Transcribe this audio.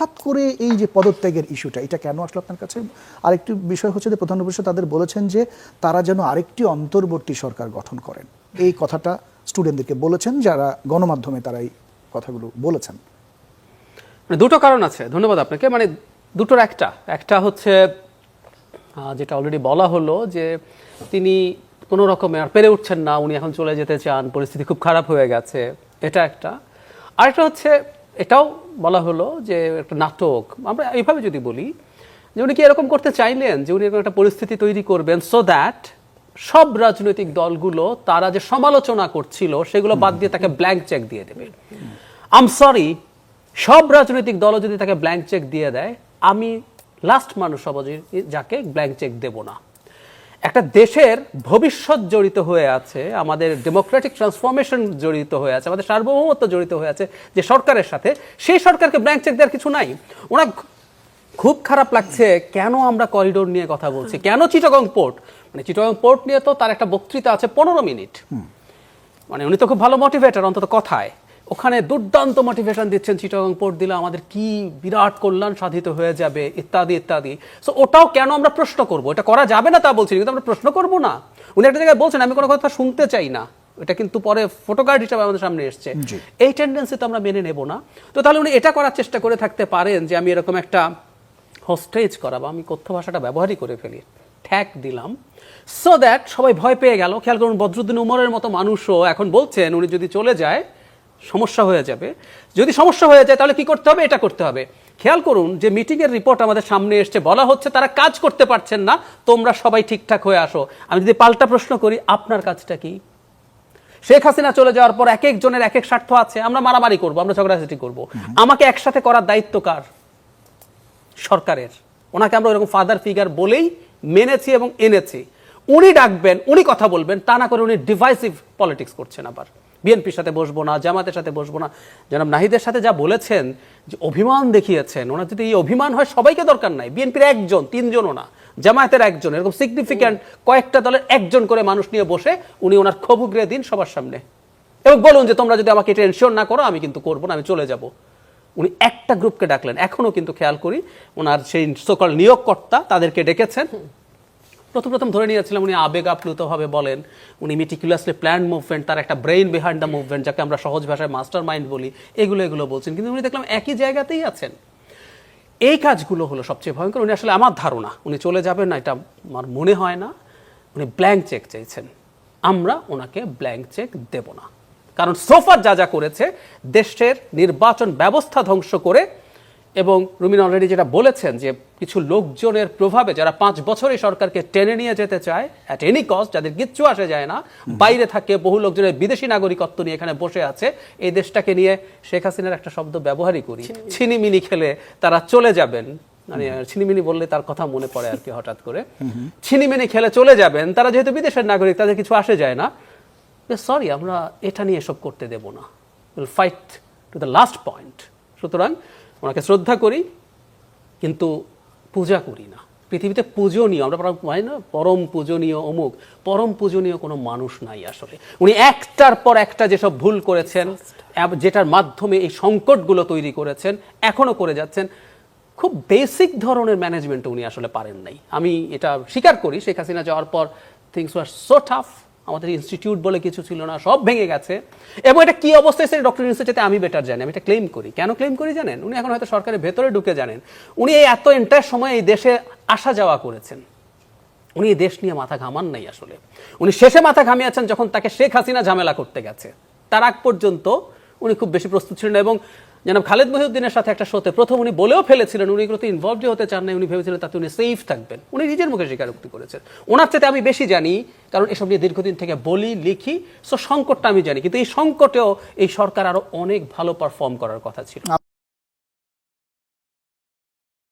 হঠাৎ করে এই যে পদত্যাগের ইস্যুটা এটা কেন আসলো আপনার কাছে? আরেকটি বিষয় হচ্ছে যে প্রধান উপদেষ্টা তাদের বলেছেন যে তারা যেন আরেকটি অন্তর্বর্তী সরকার গঠন করেন। এই কথাটা স্টুডেন্টদেরকে বলেছেন, যারা গণমাধ্যমে তারা এই কথাগুলো বলেছেন। মানে দুটো কারণ আছে। ধন্যবাদ আপনাকে। মানে দুটোর একটা। একটা হচ্ছে যেটা অলরেডি বলা হলো যে তিনি কোনো রকমে আর পেরে উঠছেন না, উনি এখন চলে যেতে চান, পরিস্থিতি খুব খারাপ হয়ে গেছে, এটা একটা। আরেকটা হচ্ছে এটাও বলা হলো যে একটা নাটক। আমরা এইভাবে যদি বলি, যে উনি কি এরকম করতে চাইলেন? যে উনি এরকম একটা পরিস্থিতি তৈরি করবেন সো দ্যাট সব রাজনৈতিক দলগুলো তারা যে সমালোচনা করছিল, সেগুলো বাদ দিয়ে তাকে ব্ল্যাঙ্ক চেক দিয়ে দেবে। আম সরি সব রাজনৈতিক দলও যদি তাকে ব্ল্যাঙ্ক চেক দিয়ে দেয়, আমি লাস্ট মানুষ হব যাকে ব্ল্যাঙ্ক চেক দেব না। একটা দেশের ভবিষ্যৎ জড়িত হয়ে আছে আমাদের ডেমোক্রেটিক ট্রান্সফরমেশন জড়িত হয়ে আছে আমাদের সার্বভৌমত্ব জড়িত হয়ে আছে যে সরকারের সাথে সেই সরকারকে ব্ল্যাঙ্ক চেক দেওয়ার কিছু নাই। ওরা খুব খারাপ লাগছে কেন আমরা করিডোর নিয়ে কথা বলছি কেন চিটাগং পোর্ট মানে চিটাগং পোর্ট নিয়ে তো তার একটা বক্তৃতা আছে পনেরো মিনিট। মানে উনি তো খুব ভালো মোটিভেটার অন্তত কথায়। ওখানে দুর্দান্ত মোটিভেশন দিচ্ছেন চিটাগং পোর্ট দিলে আমাদের কি বিরাট কল্যাণ সাধিত হয়ে যাবে ইত্যাদি ইত্যাদি। সো ওটাও কেন আমরা প্রশ্ন করব? এটা করা যাবে না তা বলছি কিন্তু আমরা প্রশ্ন করব না। উনি একটা জায়গায় বলছেন আমি কোনো কথা শুনতে চাই না। এটা কিন্তু পরে ফটোকার্ড হিসাবে আমাদের সামনে এসছে। এই টেন্ডেন্সি তো আমরা মেনে নেব না। তো তাহলে উনি এটা করার চেষ্টা করে থাকতে পারেন যে আমি এরকম একটা হোস্টেজ করা বা আমি কথ্য ভাষাটা ব্যবহারই করে ফেলি। ঠ্যাক দিলাম। সো দ্যাট সবাই ভয় পেয়ে গেল। খেয়াল করুন বদরুদ্দিন উমরের মতো মানুষও এখন বলছেন উনি যদি চলে যায় সমস্যা হয়ে যাবে। যদি সমস্যা হয়ে যায় তাহলে কি করতে হবে? এটা করতে হবে। খেয়াল করুন যে মিটিংয়ের রিপোর্ট আমাদের সামনে এসছে। বলা হচ্ছে তারা কাজ করতে পারছেন না। তোমরা সবাই ঠিকঠাক হয়ে আসো। আমি যদি পাল্টা প্রশ্ন করি আপনার কাজটা কি? শেখ হাসিনা চলে যাওয়ার পর এক একজনের এক এক স্বার্থ আছে। আমরা মারামারি করব আমরা ঝগড়াঝাটি করব। আমাকে একসাথে করার দায়িত্ব কার? সরকারের। ওনাকে আমরা ওরকম ফাদার ফিগার বলেই মেনেছি এবং এনেছি। উনি ডাকবেন উনি কথা বলবেন তা না করে উনি ডিভাইসিভ পলিটিক্স করছেন আবার। বিএনপির সাথে বসবো না, জামাতের সাথে বসবো না। জনাব নাহিদের সাথে যা বলেছেন, যে অভিমান দেখিয়েছেন, ওনার যদি এই অভিমান হয়, সবাইকে দরকার নাই। বিএনপির একজন, তিনজনও না, জামায়াতের একজন, এরকম সিগনিফিক্যান্ট কয়েকটা দলের একজন করে মানুষ নিয়ে বসে উনি ওনার ক্ষোভ উগরে দিন সবার সামনে। এবং বলুন যে তোমরা যদি আমাকে এটা না করো, আমি কিন্তু করব না, আমি চলে যাব। উনি একটা গ্রুপকে ডাকলেন এখনও কিন্তু খেয়াল করি, ওনার সেই সকল নিয়োগকর্তা তাদেরকে ডেকেছেন। প্রথম প্রথম ধরে নিয়েছিলাম উনি আবেগ আপ্লুতভাবে বলেন। উনি মেটিকুলাসলি প্ল্যান মুভমেন্ট তার একটা ব্রেইন বিহাইন্ড দ্য মুভমেন্ট যাকে আমরা সহজ ভাষায় মাস্টার মাইন্ড বলি, এগুলো এগুলো বলছেন। কিন্তু উনি দেখলাম একই জায়গাতেই আছেন। এই কাজগুলো হলো সবচেয়ে ভয়ঙ্কর। উনি আসলে আমার ধারণা। উনি চলে যাবেন না, এটা আমার মনে হয় না। উনি ব্ল্যাঙ্ক চেক চাইছেন। আমরা ওনাকে ব্ল্যাঙ্ক চেক দেব না। কারণ সোফার যা যা করেছে, দেশের নির্বাচন ব্যবস্থা ধ্বংস করে এবং রুমিন অলরেডি যেটা বলেছেন যে কিছু লোকজনের প্রভাবে যারা পাঁচ বছর সরকারকে টেনে নিয়ে যেতে চায় অ্যাট এনি কস্ট যাদের কিচ্ছু আসে যায় না বাইরে থাকে বহু লোকজনের বিদেশি নাগরিকত্ব নিয়ে এখানে বসে আছে। এই দেশটাকে নিয়ে শেখ হাসিনার একটা শব্দ ব্যবহারই করি। ছিনিমিনি। খেলে তারা চলে যাবেন। মানে ছিনিমিনি বললে তার কথা মনে পড়ে আর কি হঠাৎ করে। ছিনিমিনি খেলে চলে যাবেন তারা যেহেতু বিদেশের নাগরিক তাদের কিছু আসে যায় না। সরি আমরা এটা নিয়ে এসব করতে দেব না। Will fight to the last point সুতরাং ওনাকে শ্রদ্ধা করি, কিন্তু পূজা করি না। পৃথিবীতে পূজনীয়, আমরা হয় না? পরম পূজনীয় অমুক, পরম পূজনীয় কোনো মানুষ নাই আসলে। উনি একটার পর একটা যেসব ভুল করেছেন যেটার মাধ্যমে এই সংকটগুলো তৈরি করেছেন এখনও করে যাচ্ছেন, খুব বেসিক ধরনের ম্যানেজমেন্ট উনি আসলে পারেন নাই। আমি এটা স্বীকার করি, শেখ হাসিনা যাওয়ার পর থিংস ওয়ার সো টাফ আমাদের ইনস্টিটিউট বলে কিছু ছিল না, সব ভেঙে গেছে। এবং এটা কি অবস্থায় সেটা ডক্টর ইনস্টিটিউটে আমি বেটার জানি, আমি এটা ক্লেম করি। কেন ক্লেম করি জানেন? উনি এখন হয়তো সরকারের ভেতরে ঢুকে জানেন। উনি এই এত এন্টার সময় এই দেশে আসা যাওয়া করেছেন। উনি এই দেশ নিয়ে মাথা ঘামান নাই আসলে। উনি শেষে মাথা ঘামিয়েছেন যখন তাকে শেখ হাসিনা ঝামেলা করতে গেছে। তার আগ পর্যন্ত উনি খুব বেশি প্রস্তুত ছিলেন এবং জনাব খালেদ মহিউদ্দিনের সাথে একটা শোতে প্রথম উনি বলেও ফেলেছিলেন, উনি এগুলোতে ইনভলভ হতে চান না, উনি ভেবেছিলেন তাতে উনি সেফ থাকবেন। উনি নিজের মুখে স্বীকারোক্তি করেছেন। ওনার চাইতে আমি বেশি জানি, কারণ এসব নিয়ে দীর্ঘদিন থেকে বলি, লিখি সো সংকটটা আমি জানি। কিন্তু এই সংকটেও এই সরকার আরও অনেক ভালো পারফর্ম করার কথা ছিল।